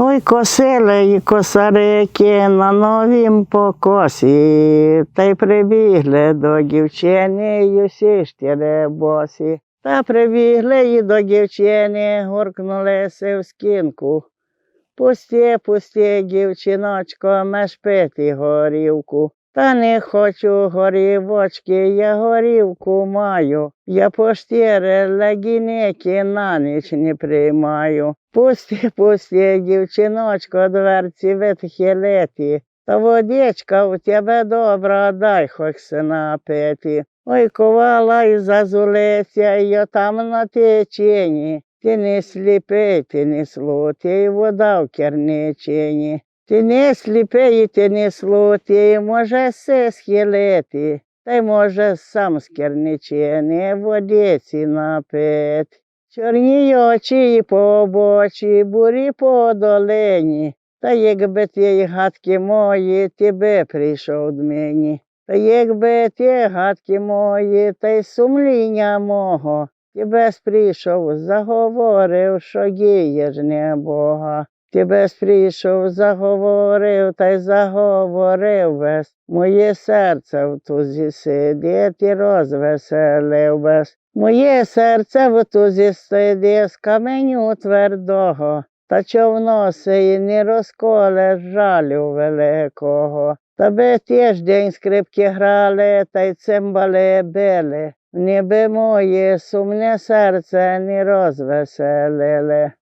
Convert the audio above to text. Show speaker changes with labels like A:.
A: Ой, косили й косарики на новім покосі, та й прибігли до дівчини, й усі штіре босі. Та прибігли й до дівчини, гуркнулися в скінку. Пусті, пусті, дівчиночко, меж пити горівку. Та не хочу горівочки, я горівку маю. Я поштіре легінеки на ніч не приймаю. Пусті, пусті, дівчиночко, дверці відхилити. Та водичка у тебе добра, дай хоч се напити. Ой, ковала і зазулеся, і там на течені. Ти не сліпий, ти не слутий, вода в керничині. Ти не сліпий, ти не слутий, може се схилити, та й може сам з керничини водиці напит. Чорні очі і по обочі, бурі по долині, та якби ті гадки мої, ти би прийшов до мені. Та якби ті гадки мої, та й сумління мого, ти без прийшов, заговорив, що дієш не Бога. Ти без прийшов, заговорив, та й заговорив без. Моє серце в тузі сидить і розвеселив без. Моє серце в тузі сидить з каменю твердого, та човно сей не розколе жалю великого. Та би тиждень скрипки грали, та й цимбали били. Ніби моє сумне серце не розвеселили.